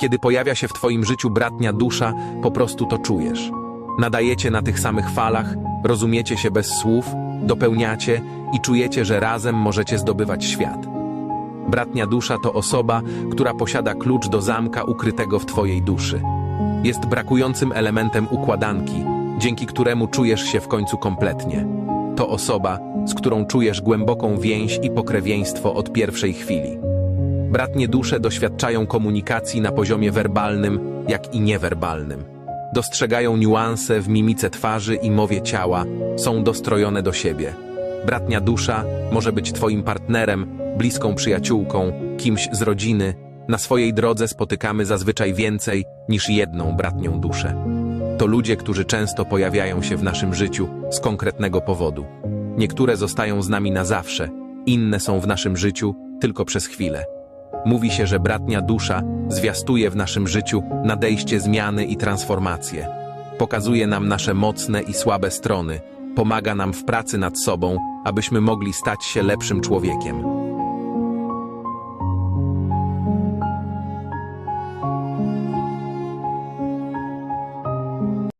Kiedy pojawia się w twoim życiu bratnia dusza, po prostu to czujesz. Nadajecie na tych samych falach, rozumiecie się bez słów, dopełniacie i czujecie, że razem możecie zdobywać świat. Bratnia dusza to osoba, która posiada klucz do zamka ukrytego w twojej duszy. Jest brakującym elementem układanki, dzięki któremu czujesz się w końcu kompletnie. To osoba, z którą czujesz głęboką więź i pokrewieństwo od pierwszej chwili. Bratnie dusze doświadczają komunikacji na poziomie werbalnym, jak i niewerbalnym. Dostrzegają niuanse w mimice twarzy i mowie ciała, są dostrojone do siebie. Bratnia dusza może być Twoim partnerem, bliską przyjaciółką, kimś z rodziny. Na swojej drodze spotykamy zazwyczaj więcej niż jedną bratnią duszę. To ludzie, którzy często pojawiają się w naszym życiu z konkretnego powodu. Niektóre zostają z nami na zawsze, inne są w naszym życiu tylko przez chwilę. Mówi się, że bratnia dusza zwiastuje w naszym życiu nadejście zmiany i transformacje. Pokazuje nam nasze mocne i słabe strony, pomaga nam w pracy nad sobą, abyśmy mogli stać się lepszym człowiekiem.